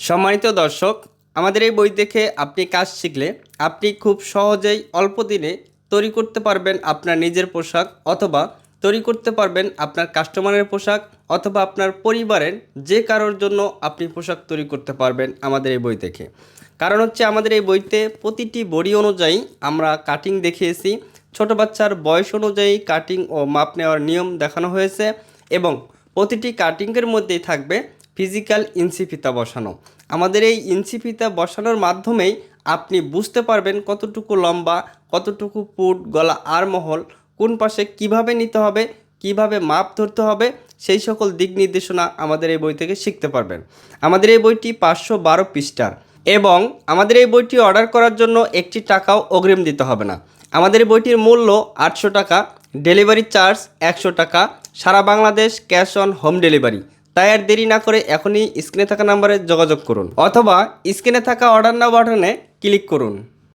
সম্মানিত দর্শক, আমাদের এই বই দেখে আপনি কাজ শিখলে আপনি খুব সহজেই অল্প দিনে তৈরি করতে পারবেন আপনার নিজের পোশাক অথবা তৈরি করতে পারবেন আপনার কাস্টমারের পোশাক অথবা আপনার পরিবারের যে কারোর জন্য আপনি পোশাক তৈরি করতে পারবেন আমাদের এই বই দেখে। কারণ হচ্ছে আমাদের এই বইতে প্রতিটি বডি অনুযায়ী আমরা কাটিং দেখিয়েছি, ছোট বাচ্চার বয়স অনুযায়ী কাটিং ও মাপ নেওয়ার নিয়ম দেখানো হয়েছে এবং প্রতিটি কাটিংয়ের মধ্যেই থাকবে ফিজিক্যাল ইঞ্চি ফিতা বসানো। আমাদের এই ইঞ্চি ফিতা বসানোর মাধ্যমেই আপনি বুঝতে পারবেন কতটুকু লম্বা, কতটুকু পুট, গলা আর মহল, কোন পাশে কীভাবে নিতে হবে, কীভাবে মাপ ধরতে হবে, সেই সকল দিক নির্দেশনা আমাদের এই বই থেকে শিখতে পারবেন। আমাদের এই বইটি পাঁচশো বারো পৃষ্ঠার এবং আমাদের এই বইটি অর্ডার করার জন্য একটি টাকাও অগ্রিম দিতে হবে না। আমাদের বইটির মূল্য আটশো টাকা, ডেলিভারি চার্জ একশো টাকা, সারা Bangladesh cash on home delivery. তাই আর দেরি না করে এখনই স্ক্রিনে থাকা নাম্বারে যোগাযোগ করুন অথবা স্ক্রিনে থাকা অর্ডার নাও বাটনে ক্লিক করুন।